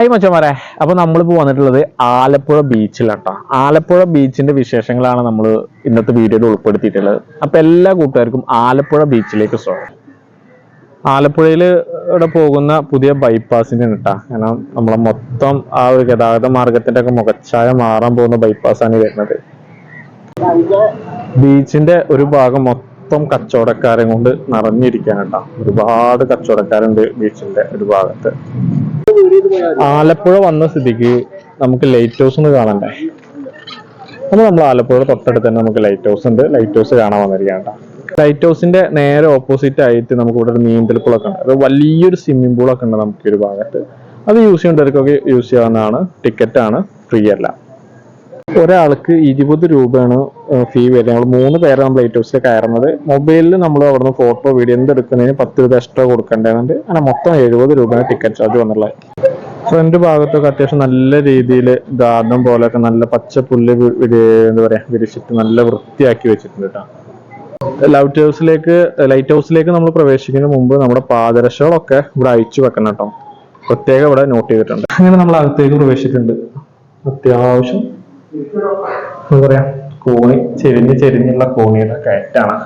Hi മച്ചന്മാരെ. അപ്പൊ നമ്മളിപ്പോ വന്നിട്ടുള്ളത് ആലപ്പുഴ ബീച്ചിലാട്ടോ. ആലപ്പുഴ ബീച്ചിന്റെ വിശേഷങ്ങളാണ് നമ്മൾ ഇന്നത്തെ വീഡിയോയിൽ ഉൾപ്പെടുത്തിയിട്ടുള്ളത്. അപ്പൊ എല്ലാ കൂട്ടുകാർക്കും ആലപ്പുഴ ബീച്ചിലേക്ക് സ്വാഗതം. ആലപ്പുഴയിൽ ഇവിടെ പോകുന്ന പുതിയ ബൈപ്പാസിന്റെ കേട്ടോ. കാരണം നമ്മളെ മൊത്തം ആ ഒരു ഗതാഗത മാർഗത്തിന്റെ ഒക്കെ മുഖച്ഛായ മാറാൻ പോകുന്ന ബൈപ്പാസാണ് വരുന്നത്. ബീച്ചിന്റെ ഒരു ഭാഗം മൊത്തം കച്ചവടക്കാരെ കൊണ്ട് നിറഞ്ഞിരിക്കാൻ കേട്ടോ. ഒരുപാട് കച്ചവടക്കാരുണ്ട് ബീച്ചിന്റെ ഒരു ഭാഗത്ത്. ആലപ്പുഴ വന്ന സ്ഥിതിക്ക് നമുക്ക് ലൈറ്റ് ഹൗസ് ഒന്ന് കാണണ്ടേ? അപ്പൊ നമ്മൾ ആലപ്പുഴ തൊട്ടടുത്ത് തന്നെ നമുക്ക് ലൈറ്റ് ഹൗസ് ഉണ്ട്. ലൈറ്റ് ഹൗസ് കാണാൻ വന്നിരിക്കുകയാണ് ലൈറ്റ് ഹൗസിന്റെ നേരെ ഓപ്പോസിറ്റ് ആയിട്ട് നമുക്ക് ഇവിടെ ഒരു നീന്തൽ പൂളൊക്കെ ഉണ്ട്. അത് വലിയൊരു സ്വിമ്മിംഗ് പൂളൊക്കെ ഉണ്ട് നമുക്ക് ഒരു ഭാഗത്ത്. അത് യൂസ് ചെയ്യേണ്ടവർക്കൊക്കെ യൂസ് ചെയ്യാവുന്നതാണ്. ടിക്കറ്റ് ആണ് ഫ്രീ അല്ല. ഒരാൾക്ക് ഇരുപത് രൂപയാണ് ഫീ വരുന്നത്. നമ്മൾ മൂന്ന് പേരാണ് ലൈറ്റ് ഹൗസിൽ കയറുന്നത്. മൊബൈലിൽ നമ്മൾ അവിടുന്ന് ഫോട്ടോ വീഡിയോ എന്തെടുക്കുന്നതിന് പത്ത് രൂപ എക്സ്ട്രാ കൊടുക്കേണ്ടതുണ്ട്. അങ്ങനെ മൊത്തം എഴുപത് രൂപയാണ് ടിക്കറ്റ് ചാർജ് വന്നുള്ളത് ഫ്രണ്ട് ഭാഗത്തൊക്കെ അത്യാവശ്യം നല്ല രീതിയിൽ ഗാർഡൻ പോലെയൊക്കെ നല്ല പച്ച പുല്ല് എന്താ പറയാ വിരിച്ചിട്ട് നല്ല വൃത്തിയാക്കി വെച്ചിട്ടുണ്ട് കേട്ടോ ലൈറ്റ് ഹൗസിലേക്ക് ലൈറ്റ് ഹൗസിലേക്ക് നമ്മൾ പ്രവേശിക്കുന്നതിന് മുമ്പ് നമ്മുടെ പാദരക്ഷകളൊക്കെ ഇവിടെ അയച്ചു വെക്കണം കേട്ടോ പ്രത്യേകം ഇവിടെ നോട്ട് ചെയ്തിട്ടുണ്ട്. അങ്ങനെ നമ്മൾ അകത്തേക്ക് പ്രവേശിച്ചിട്ടുണ്ട് അത്യാവശ്യം എന്താ പറയാ? കോണി ചെരിഞ്ഞ് ചെരിഞ്ഞുള്ള കോണിയുടെ കയറ്റാണ്.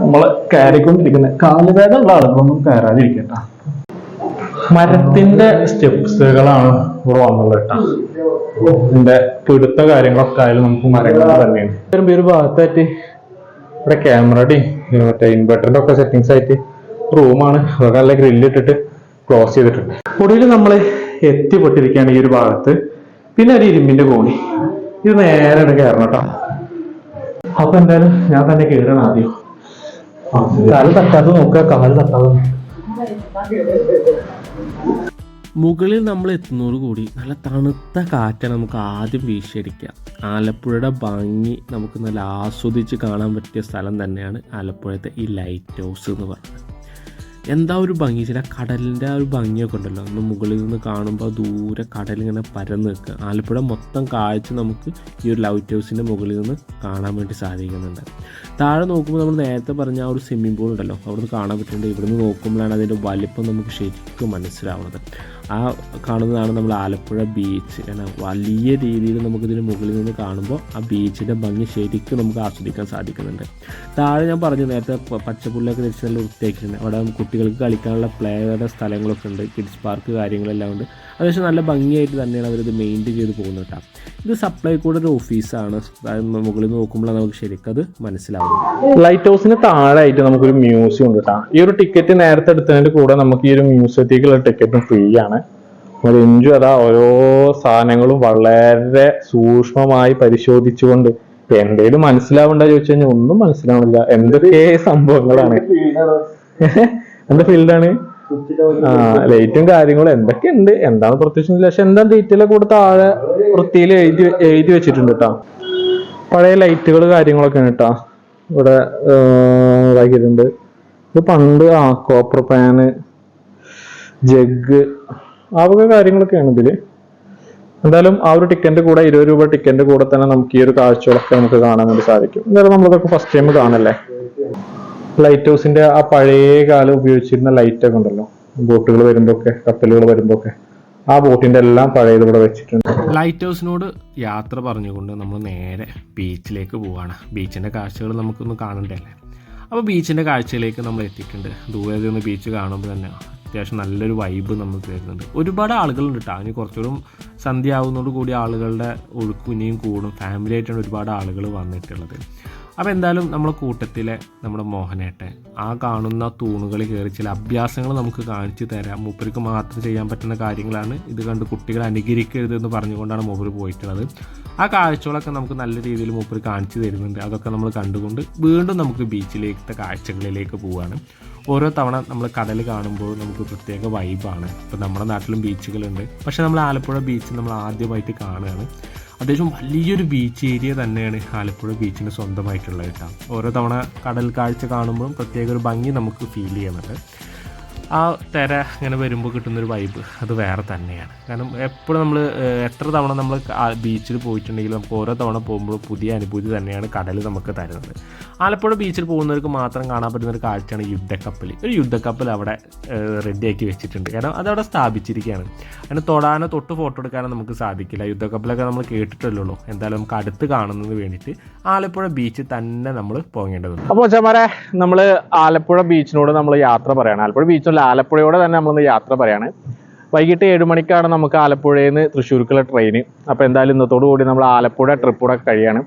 നമ്മൾ കയറിക്കൊണ്ടിരിക്കുന്നത് കാലുവേദമുള്ള ആളുകളൊന്നും കയറാതിരിക്കട്ട. മരത്തിന്റെ സ്റ്റെപ്സുകളാണ് ഇവിടെ വന്നുള്ളത് കേട്ടോ. ഇതിന്റെ പിടുത്ത കാര്യങ്ങളൊക്കെ ആയാലും നമുക്ക് മരങ്ങൾ തന്നെയാണ്. വരുമ്പോ ഒരു ഭാഗത്തായിട്ട് ഇവിടെ ക്യാമറയുടെയും മറ്റേ ഇൻവെർട്ടറിന്റെ ഒക്കെ സെറ്റിങ്സ് ആയിട്ട് റൂമാണ്. അതൊക്കെ നല്ല ഗ്രില്ലിട്ടിട്ട് ക്ലോസ് ചെയ്തിട്ടുണ്ട്. ഒടുവിൽ നമ്മൾ എത്തിപ്പെട്ടിരിക്കുകയാണ് ഈ ഒരു ഭാഗത്ത്. പിന്നെ ഒരു ഇരുമ്പിന്റെ കോണി. ഇത് നേരെ കയറണം കേട്ടോ. അപ്പൊ എന്തായാലും ഞാൻ തന്നെ കേറണം ആദ്യം. കാൽ തട്ടാതെ നോക്കുക കാൽ തട്ടാതെ മുകളിൽ നമ്മൾ എത്തുന്നതോടുകൂടി നല്ല തണുത്ത കാറ്റാണ് നമുക്ക് ആദ്യം വീശിയടിക്കുക. ആലപ്പുഴയുടെ ഭംഗി നമുക്ക് നല്ല ആസ്വദിച്ച് കാണാൻ പറ്റിയ സ്ഥലം തന്നെയാണ് ആലപ്പുഴത്തെ ഈ ലൈറ്റ് ഹൗസ് എന്ന് പറയുന്നത്. എന്താ ഒരു ഭംഗി? ചില കടലിന്റെ ആ ഒരു ഭംഗിയൊക്കെ ഉണ്ടല്ലോ. ഒന്ന് മുകളിൽ നിന്ന് കാണുമ്പോൾ ദൂരെ കടലിങ്ങനെ പരന്ന് നിൽക്കുക. ആലപ്പുഴ മൊത്തം കാഴ്ച നമുക്ക് ഈ ഒരു ലൈറ്റ് ഹൗസിന്റെ മുകളിൽ നിന്ന് കാണാൻ വേണ്ടി സാധിക്കുന്നുണ്ട്. താഴെ നോക്കുമ്പോൾ നമ്മൾ നേരത്തെ പറഞ്ഞ ആ ഒരു സ്വിമ്മിംഗ് പൂൾ ഉണ്ടല്ലോ. അവിടുന്ന് കാണാൻ പറ്റുന്നുണ്ട്. ഇവിടുന്ന് നോക്കുമ്പോഴാണ് അതിന്റെ വലിപ്പം നമുക്ക് ശരിക്കും മനസ്സിലാവുന്നത്. ആ കാണുന്നതാണ് നമ്മൾ ആലപ്പുഴ ബീച്ച് കാരണം വലിയ രീതിയിൽ നമുക്കിതിന് മുകളിൽ നിന്ന് കാണുമ്പോൾ ആ ബീച്ചിന്റെ ഭംഗി ശരിക്കും നമുക്ക് ആസ്വദിക്കാൻ സാധിക്കുന്നുണ്ട്. താഴെ ഞാൻ പറഞ്ഞു നേരത്തെ പച്ചപ്പുല്ലൊക്കെ തിരിച്ച് നല്ല വൃത്തിയാക്കിയിട്ടുണ്ട്. അവിടെ കുട്ടികൾക്ക് കളിക്കാനുള്ള പ്ലേയുടെ സ്ഥലങ്ങളൊക്കെ ഉണ്ട്. കിഡ്സ് പാർക്ക് കാര്യങ്ങളെല്ലാം ഉണ്ട്. അത്യാവശ്യം നല്ല ഭംഗിയായിട്ട് തന്നെയാണ് അവരിത് മെയിന്റെയിൻ ചെയ്ത് പോകുന്നത് കേട്ടോ. ഇത് സപ്ലൈ കൂടെ ഒരു ഓഫീസാണ് മുകളിൽ നോക്കുമ്പോൾ നമുക്ക് ശരിക്കും അത് മനസ്സിലാവുന്നത്. ലൈറ്റ് ഹൗസിന് താഴെ ആയിട്ട് നമുക്കൊരു മ്യൂസിയം ഉണ്ട് കേട്ടോ. ഈ ഒരു ടിക്കറ്റ് നേരത്തെ എടുത്തതിന്റെ കൂടെ നമുക്ക് ഈ ഒരു മ്യൂസിയത്തേക്കുള്ള ടിക്കറ്റും ഫ്രീ ആണ്. ഒരു എഞ്ചു അതാ ഓരോ സാധനങ്ങളും വളരെ സൂക്ഷ്മമായി പരിശോധിച്ചുകൊണ്ട് എന്തേലും മനസ്സിലാവണ്ട ചോദിച്ചു കഴിഞ്ഞാൽ ഒന്നും മനസ്സിലാവണില്ല. എന്തൊക്കെ സംഭവങ്ങളാണ്? എന്താ ഫീൽഡാണ്? ആ ലൈറ്റും കാര്യങ്ങളും എന്തൊക്കെ ഉണ്ട്? എന്താണ് പ്രത്യേകിച്ച് പക്ഷെ എന്താ ഡീറ്റെയിൽ കൂടെ താഴെ വൃത്തിയിൽ എഴുതി എഴുതി വെച്ചിട്ടുണ്ട് കേട്ടോ പഴയ ലൈറ്റുകൾ കാര്യങ്ങളൊക്കെ ആണ് കേട്ടോ ഇവിടെ ഇതാക്കിയിട്ടുണ്ട്. ഇത് പണ്ട് ആ കോപ്പർ പാന് ജഗ് ആ വക കാര്യങ്ങളൊക്കെയാണ് ഇതിൽ. എന്തായാലും ആ ഒരു ടിക്കറ്റിന്റെ കൂടെ ഇരുപത് രൂപ ടിക്കറ്റിന്റെ കൂടെ തന്നെ നമുക്ക് ഈ ഒരു കാഴ്ചകളൊക്കെ നമുക്ക് കാണാൻ വേണ്ടി സാധിക്കും. എന്തായാലും നമ്മളിതൊക്കെ ഫസ്റ്റ് ടൈം കാണല്ലേ? ലൈറ്റ് ഹൗസിന്റെ ആ പഴയ കാലം ഉപയോഗിച്ചിരുന്ന ലൈറ്റ് ഒക്കെ ഉണ്ടല്ലോ. ബോട്ടുകൾ വരുമ്പോ ഒക്കെ കപ്പലുകൾ വരുമ്പോ ഒക്കെ ആ ബോട്ടിന്റെ എല്ലാം പഴയത് ഇവിടെ വെച്ചിട്ടുണ്ട്. ലൈറ്റ് ഹൗസിനോട് യാത്ര പറഞ്ഞുകൊണ്ട് നമ്മൾ നേരെ ബീച്ചിലേക്ക് പോവാണ്. ബീച്ചിന്റെ കാഴ്ചകൾ നമുക്കൊന്ന് കാണണ്ടല്ലേ അപ്പോൾ ബീച്ചിന്റെ കാഴ്ചയിലേക്ക് നമ്മൾ എത്തിയിട്ടുണ്ട് ദൂരെ നിന്ന് ബീച്ച് കാണുമ്പോൾ തന്നെ അത്യാവശ്യം നല്ലൊരു വൈബ് നമ്മൾ തരുന്നുണ്ട്. ഒരുപാട് ആളുകളുണ്ട് കേട്ടോ അതിന് കുറച്ചുകൂടി സന്ധ്യ ആവുന്നതോട് കൂടി ആളുകളുടെ ഒഴുക്കുനിയും കൂടും. ഫാമിലി ആയിട്ടാണ് ഒരുപാട് ആളുകൾ വന്നിട്ടുള്ളത്. അപ്പോൾ എന്തായാലും നമ്മുടെ കൂട്ടത്തിലെ നമ്മുടെ മോഹനേട്ടൻ ആ കാണുന്ന തൂണുകളിൽ കയറി ചില അഭ്യാസങ്ങൾ നമുക്ക് കാണിച്ചു തരാം. മൂപ്പർക്ക് മാത്രം ചെയ്യാൻ പറ്റുന്ന കാര്യങ്ങളാണ്. ഇത് കണ്ട് കുട്ടികൾ അനുകരിക്കരുത് എന്ന് പറഞ്ഞുകൊണ്ടാണ് മൂപ്പർ പോയിട്ടുള്ളത്. ആ കാഴ്ചകളൊക്കെ നമുക്ക് നല്ല രീതിയിൽ മൂപ്പർ കാണിച്ചു തരുന്നുണ്ട്. അതൊക്കെ നമ്മൾ കണ്ടുകൊണ്ട് വീണ്ടും നമുക്ക് ബീച്ചിലേക്കത്തെ കാഴ്ചകളിലേക്ക് പോവുകയാണ് ഓരോ തവണ നമ്മൾ കടൽ കാണുമ്പോൾ നമുക്ക് പ്രത്യേക വൈബാണ് ഇപ്പം നമ്മുടെ നാട്ടിലും ബീച്ചുകളുണ്ട് പക്ഷേ നമ്മൾ ആലപ്പുഴ ബീച്ച് നമ്മൾ ആദ്യമായിട്ട് കാണുകയാണ്. അത്യാവശ്യം വലിയൊരു ബീച്ച് ഏരിയ തന്നെയാണ് ആലപ്പുഴ ബീച്ചിന് സ്വന്തമായിട്ടുള്ളത് കേട്ടോ. ഓരോ തവണ കടൽ കാഴ്ച കാണുമ്പോഴും പ്രത്യേക ഒരു ഭംഗി നമുക്ക് ഫീൽ ചെയ്യുന്നുണ്ട് ആ തിര ഇങ്ങനെ വരുമ്പോൾ കിട്ടുന്നൊരു വൈബ് അത് വേറെ തന്നെയാണ്. കാരണം എപ്പോഴും നമ്മൾ എത്ര തവണ നമ്മൾ ബീച്ചിൽ പോയിട്ടുണ്ടെങ്കിലും നമുക്ക് ഓരോ തവണ പോകുമ്പോൾ പുതിയ അനുഭൂതി തന്നെയാണ് കടൽ നമുക്ക് തരുന്നത്. ആലപ്പുഴ ബീച്ചിൽ പോകുന്നവർക്ക് മാത്രം കാണാൻ പറ്റുന്ന ഒരു കാഴ്ചയാണ് യുദ്ധക്കപ്പൽ ഒരു യുദ്ധക്കപ്പൽ അവിടെ റെഡിയാക്കി വെച്ചിട്ടുണ്ട്. കാരണം അതവിടെ സ്ഥാപിച്ചിരിക്കുകയാണ് അതിന് തൊടാനോ തൊട്ട് ഫോട്ടോ എടുക്കാനോ നമുക്ക് സാധിക്കില്ല. യുദ്ധക്കപ്പലൊക്കെ നമ്മൾ കേട്ടിട്ടല്ലോ എന്തായാലും നമുക്ക് അടുത്ത് കാണുന്നതിന് വേണ്ടിയിട്ട് ആലപ്പുഴ ബീച്ചിൽ തന്നെ നമ്മൾ പോകേണ്ടതുണ്ട്. അപ്പോൾ ചമാരെ നമ്മൾ ആലപ്പുഴ ബീച്ചിനോട് നമ്മൾ യാത്ര പറയണം. ആലപ്പുഴ ബീച്ചിനല്ല ആലപ്പുഴയോടെ തന്നെ നമ്മളൊന്ന് യാത്ര പറയാണ്. വൈകിട്ട് ഏഴ് മണിക്കാണ് നമുക്ക് ആലപ്പുഴയിൽ നിന്ന് തൃശ്ശൂർക്കുള്ള ട്രെയിൻ അപ്പോൾ എന്തായാലും ഇന്നത്തോടു കൂടി നമ്മൾ ആലപ്പുഴ ട്രിപ്പൂടെ കഴിയാണ്.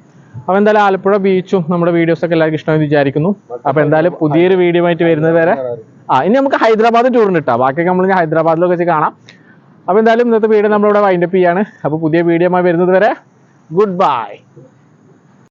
അപ്പോൾ എന്തായാലും ആലപ്പുഴ ബീച്ചും നമ്മുടെ വീഡിയോസ് ഒക്കെ എല്ലാവർക്കും ഇഷ്ടമെന്ന് വിചാരിക്കുന്നു. അപ്പോൾ എന്തായാലും പുതിയൊരു വീഡിയോ ആയിട്ട് വരുന്നത് വരെ ആ ഇനി നമുക്ക് ഹൈദരാബാദ് ടൂറിന് ഇട്ടാം. ബാക്കിയൊക്കെ നമ്മൾ ഹൈദരാബാദിലൊക്കെ വെച്ച് കാണാം. അപ്പോൾ എന്തായാലും ഇന്നത്തെ വീഡിയോ നമ്മളിവിടെ വൈൻഡപ്പ് ചെയ്യാണ്. അപ്പോൾ പുതിയ വീഡിയോ വരുന്നത് വരെ ഗുഡ് ബൈ